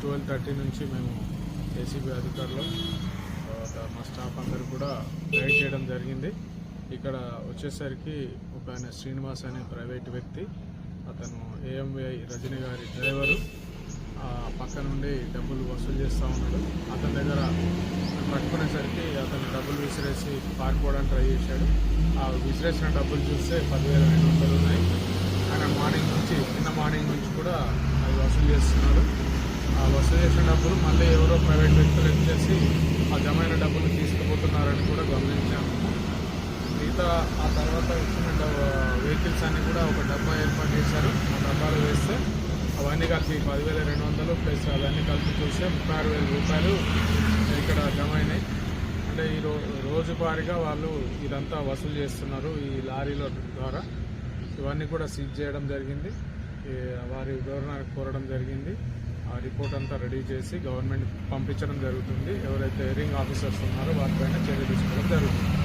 Twelve thirty నుంచి మేము ACB అధికారులు మా స్టాఫ్ అందరు కూడా గైడ్ చేయడం జరిగింది. ఇక్కడ వచ్చేసరికి ఒక ఆయన శ్రీనివాస్ అనే ప్రైవేట్ వ్యక్తి అతను ఏఎంఐ రజనీ గారి డ్రైవరు. ఆ పక్క నుండి డబ్బులు వసూలు చేస్తూ ఉన్నాడు. అతని దగ్గర పట్టుకునేసరికి అతను డబ్బులు విసిరేసి పారిపోవడానికి ట్రై చేశాడు. ఆ విసిరేసిన డబ్బులు చూస్తే పదివేల రెండు వందలు ఉన్నాయి. ఆయన మార్నింగ్ నుంచి నిన్న మార్నింగ్ నుంచి కూడా అవి వసూలు చేస్తున్నాడు. చేసిన డబ్బులు మళ్ళీ ఎవరో ప్రైవేట్ వ్యక్తులు ఇచ్చేసి ఆ జమైన డబ్బులు తీసుకుపోతున్నారని కూడా గమనించాము మిగతా ఆ తర్వాత వచ్చిన వెహికల్స్ అన్ని కూడా ఒక డబ్బా ఏర్పాటు చేశారు. ఆ డబ్బాలు వేస్తే అవన్నీ కలిపి పదివేల రెండు వందలు ప్లస్ అవన్నీ కలిపి చూస్తే ముప్పై ఆరు వేల రూపాయలు ఇక్కడ జమ అయినాయి అంటే ఈ రోజువారీగా వాళ్ళు ఇదంతా వసూలు చేస్తున్నారు ఈ లారీల ద్వారా. ఇవన్నీ కూడా సీజ్ చేయడం జరిగింది. వారి వివరణ కోరడం జరిగింది. రిపోర్ట్ అంతా రెడీ చేసి గవర్నమెంట్ పంపించడం జరుగుతుంది. ఎవరైతే హియరింగ్ ఆఫీసర్స్ ఉన్నారో వారిపైన చర్య తీసుకోవడం జరుగుతుంది.